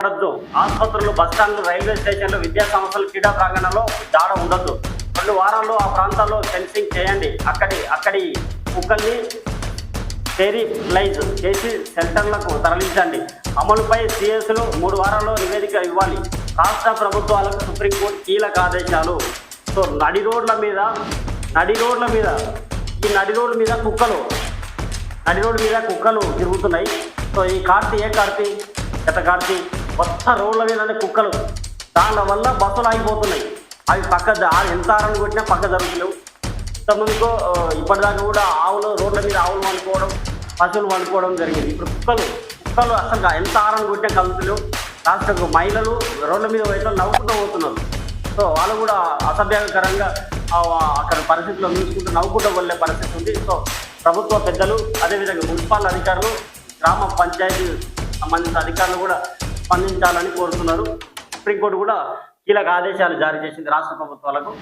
ఉండద్దు ఆసుపత్రులు బస్టాండ్లు రైల్వే స్టేషన్లు విద్యా సంస్థలు క్రీడా ప్రాంగణంలో జాడ ఉండొద్దు. రెండు వారాల్లో ఆ ప్రాంతాల్లో ఫెన్సింగ్ చేయండి. అక్కడి అక్కడి కుక్కల్ని స్టెరిలైజ్ చేసి సెంటర్లకు తరలించండి. అమలుపై సిఎస్లు మూడు వారాల్లో నివేదిక ఇవ్వాలి. రాష్ట్ర ప్రభుత్వాలకు సుప్రీంకోర్టు కీలక ఆదేశాలు. సో నడి రోడ్ల మీద నడి రోడ్ల మీద ఈ నడి రోడ్ల మీద కుక్కలు నడి రోడ్డు మీద కుక్కలు తిరుగుతున్నాయి. సో ఈ కార్తీ ఏ కార్తీ? గత కార్తీ కొత్త రోడ్ల మీదనే కుక్కలు. దాని వల్ల బస్సులు ఆగిపోతున్నాయి. అవి పక్క ఎంత ఆరని కొట్టినా పక్క జరుగుతున్నావు ఇంతకుముందుకో ఇప్పటిదాకా కూడా ఆవులు రోడ్ల మీద ఆవులు వండుకోవడం పశువులు వండుకోవడం జరిగింది. ఇప్పుడు కుక్కలు కుక్కలు అసలు ఎంత ఆరని కొట్టినా కలుతులు రాష్ట్ర మహిళలు రోడ్ల మీద పోయిన నవ్వుకుంటూ పోతున్నారు. సో వాళ్ళు కూడా అసభ్యకరంగా అక్కడ పరిస్థితుల్లో చూసుకుంటూ నవ్వుకుంటూ వెళ్ళే పరిస్థితి ఉంది. సో ప్రభుత్వ పెద్దలు అదేవిధంగా మున్సిపల్ అధికారులు గ్రామ పంచాయతీ సంబంధించిన అధికారులు కూడా స్పందించాలని కోరుతున్నారు. సుప్రీంకోర్టు కూడా కీలక ఆదేశాలు జారీ చేసింది రాష్ట్ర ప్రభుత్వాలకు.